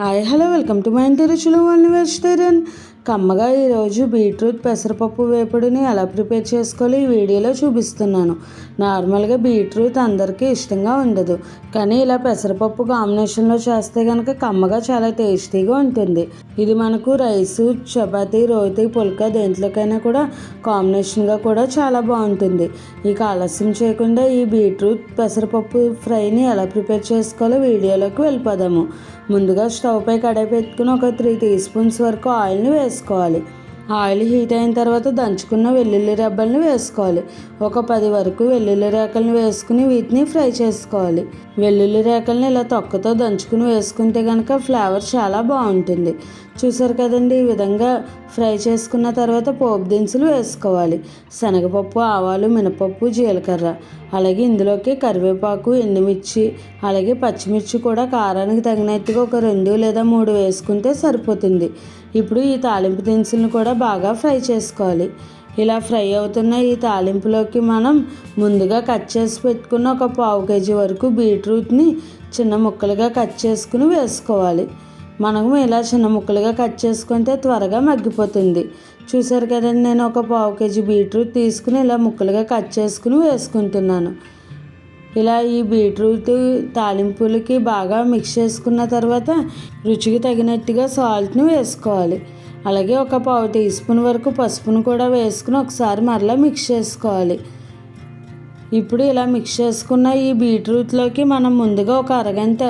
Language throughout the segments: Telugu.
Hi hello welcome to my ఇంటి రుచులు ఓన్లీ వెజిటేరియన్. కమ్మగా ఈరోజు బీట్రూట్ పెసరపప్పు వేపుడుని ఎలా ప్రిపేర్ చేసుకోవాలో ఈ వీడియోలో చూపిస్తున్నాను. నార్మల్గా బీట్రూట్ అందరికీ ఇష్టంగా ఉండదు కానీ ఇలా పెసరపప్పు కాంబినేషన్లో చేస్తే కనుక కమ్మగా చాలా టేస్టీగా ఉంటుంది. ఇది మనకు రైసు చపాతీ రోతి పుల్క దేంట్లోకైనా కూడా కాంబినేషన్గా కూడా చాలా బాగుంటుంది. ఇక ఆలస్యం చేయకుండా ఈ బీట్రూట్ పెసరపప్పు ఫ్రైని ఎలా ప్రిపేర్ చేసుకోవాలో వీడియోలోకి వెళ్ళిపోదాము. ముందుగా స్టవ్ పై కడాయి పెట్టుకుని ఒక త్రీ టీ స్పూన్స్ వరకు ఆయిల్ని వేసుకోవాలి. ఆయిల్ హీట్ అయిన తర్వాత దంచుకున్న వెల్లుల్లి రెబ్బలను వేసుకోవాలి. ఒక పది వరకు వెల్లుల్లి రేకలను వేసుకుని వీటిని ఫ్రై చేసుకోవాలి. వెల్లుల్లి రేకలను ఇలా తొక్కతో దంచుకుని వేసుకుంటే కనుక ఫ్లేవర్ చాలా బాగుంటుంది. చూసారు కదండి ఈ విధంగా ఫ్రై చేసుకున్న తర్వాత పోపు దినుసులు వేసుకోవాలి. శనగపప్పు ఆవాలు మినపప్పు జీలకర్ర. అలాగే ఇందులోకి కరివేపాకు ఎండుమిర్చి అలాగే పచ్చిమిర్చి కూడా కారానికి తగినట్టుగా ఒక రెండు లేదా మూడు వేసుకుంటే సరిపోతుంది. ఇప్పుడు ఈ తాలింపు దినుసులను కూడా బాగా ఫ్రై చేసుకోవాలి. ఇలా ఫ్రై అవుతున్న ఈ తాలింపులోకి మనం ముందుగా కట్ చేసి పెట్టుకున్న ఒక పావు కేజీ వరకు బీట్రూట్ని చిన్న ముక్కలుగా కట్ చేసుకుని వేసుకోవాలి. మనము ఇలా చిన్న ముక్కలుగా కట్ చేసుకుంటే త్వరగా మగ్గిపోతుంది. చూసారు కదండి నేను ఒక పావు కేజీ బీట్రూట్ తీసుకుని ఇలా ముక్కలుగా కట్ చేసుకుని వేసుకుంటున్నాను. ఇలా ఈ బీట్రూట్ తాలింపులకి బాగా మిక్స్ చేసుకున్న తర్వాత రుచికి తగినట్టుగా సాల్ట్ని వేసుకోవాలి. అలాగే ఒక పావు టీ స్పూన్ వరకు పసుపును కూడా వేసుకుని ఒకసారి మరలా మిక్స్ చేసుకోవాలి. ఇప్పుడు ఇలా మిక్స్ చేసుకున్న ఈ బీట్రూట్లోకి మనం ముందుగా ఒక అరగంట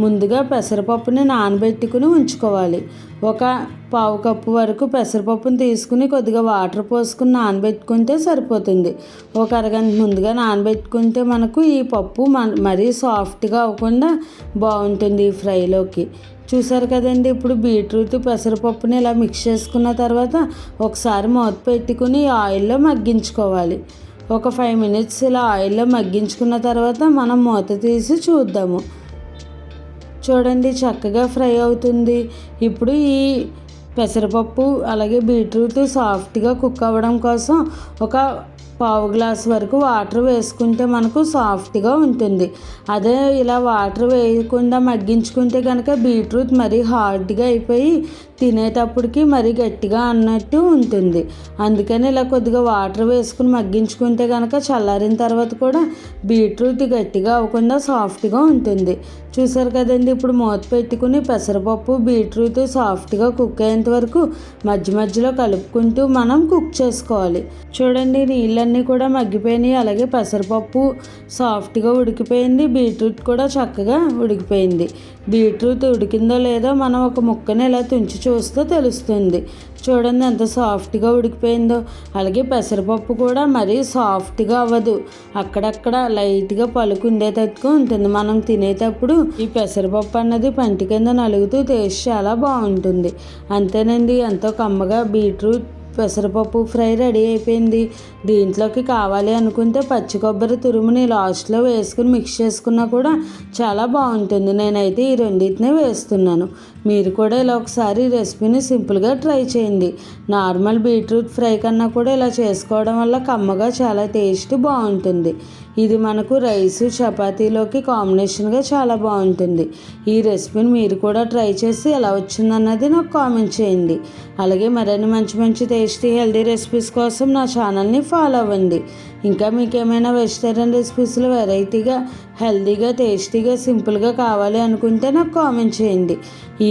ముందుగా పెసరపప్పుని నానబెట్టుకుని ఉంచుకోవాలి. ఒక పావు కప్పు వరకు పెసరపప్పుని తీసుకుని కొద్దిగా వాటర్ పోసుకుని నానబెట్టుకుంటే సరిపోతుంది. ఒక అరగంట ముందుగా నానబెట్టుకుంటే మనకు ఈ పప్పు మరీ సాఫ్ట్గా అవ్వకుండా బాగుంటుంది ఈ ఫ్రైలోకి. చూసారు కదండి ఇప్పుడు బీట్రూట్ పెసరపప్పుని ఇలా మిక్స్ చేసుకున్న తర్వాత ఒకసారి మూత పెట్టుకుని ఆయిల్లో మగ్గించుకోవాలి. ఒక ఫైవ్ మినిట్స్ ఇలా ఆయిల్లో మగ్గించుకున్న తర్వాత మనం మూత తీసి చూద్దాము. చూడండి చక్కగా ఫ్రై అవుతుంది. ఇప్పుడు ఈ పెసరపప్పు అలాగే బీట్రూట్ సాఫ్ట్గా కుక్ అవ్వడం కోసం ఒక పావు గ్లాస్ వరకు వాటర్ వేసుకుంటే మనకు సాఫ్ట్గా ఉంటుంది. అదే ఇలా వాటర్ వేయకుండా మగ్గించుకుంటే కనుక బీట్రూట్ మరీ హార్డ్గా అయిపోయి తినేటప్పటికి మరీ గట్టిగా అన్నట్టు ఉంటుంది. అందుకని ఇలా కొద్దిగా వాటర్ వేసుకుని మగ్గించుకుంటే కనుక చల్లారిన తర్వాత కూడా బీట్రూట్ గట్టిగా అవ్వకుండా సాఫ్ట్గా ఉంటుంది. చూసారు కదండి ఇప్పుడు మూత పెట్టుకుని పెసరపప్పు బీట్రూట్ సాఫ్ట్గా కుక్ అయ్యేంత వరకు మధ్య మధ్యలో కలుపుకుంటూ మనం కుక్ చేసుకోవాలి. చూడండి నీళ్ళన్నీ కూడా మగ్గిపోయినాయి. అలాగే పెసరపప్పు సాఫ్ట్గా ఉడికిపోయింది. బీట్రూట్ కూడా చక్కగా ఉడికిపోయింది. బీట్రూట్ ఉడికిందో లేదో మనం ఒక ముక్కని ఇలా తుంచి చూస్తే తెలుస్తుంది. చూడండి ఎంత సాఫ్ట్గా ఉడికిపోయిందో. అలాగే పెసరపప్పు కూడా మరీ సాఫ్ట్గా అవ్వదు. అక్కడక్కడ లైట్గా పలుకు ఉండేటట్టుగా ఉంటుంది. మనం తినేటప్పుడు ఈ పెసరపప్పు అన్నది పంటి కింద నలుగుతూ టేస్ట్ చాలా బాగుంటుంది. అంతేనండి ఎంతో కమ్మగా బీట్రూట్ పెసరపప్పు ఫ్రై రెడీ అయిపోయింది. దీంట్లోకి కావాలి అనుకుంటే పచ్చి కొబ్బరి తురుముని లాస్ట్లో వేసుకుని మిక్స్ చేసుకున్నా కూడా చాలా బాగుంటుంది. నేనైతే ఈ రెండింటినే వేస్తున్నాను. మీరు కూడా ఇలా ఒకసారి రెసిపీని సింపుల్గా ట్రై చేయండి. నార్మల్ బీట్రూట్ ఫ్రై కన్నా కూడా ఇలా చేసుకోవడం వల్ల కమ్మగా చాలా టేస్ట్ బాగుంటుంది. ఇది మనకు రైస్ చపాతీలోకి కాంబినేషన్గా చాలా బాగుంటుంది. ఈ రెసిపీని మీరు కూడా ట్రై చేసి ఎలా వచ్చిందన్నది నాకు కామెంట్ చేయండి. అలాగే మరిన్ని మంచి మంచి టేస్టీ హెల్దీ రెసిపీస్ కోసం నా ఛానల్ని ఫాలో అవ్వండి. ఇంకా మీకు ఏమైనా వెజిటేరియన్ రెసిపీస్లో వెరైటీగా హెల్దీగా టేస్టీగా సింపుల్గా కావాలి అనుకుంటే నాకు కామెంట్ చేయండి. ఈ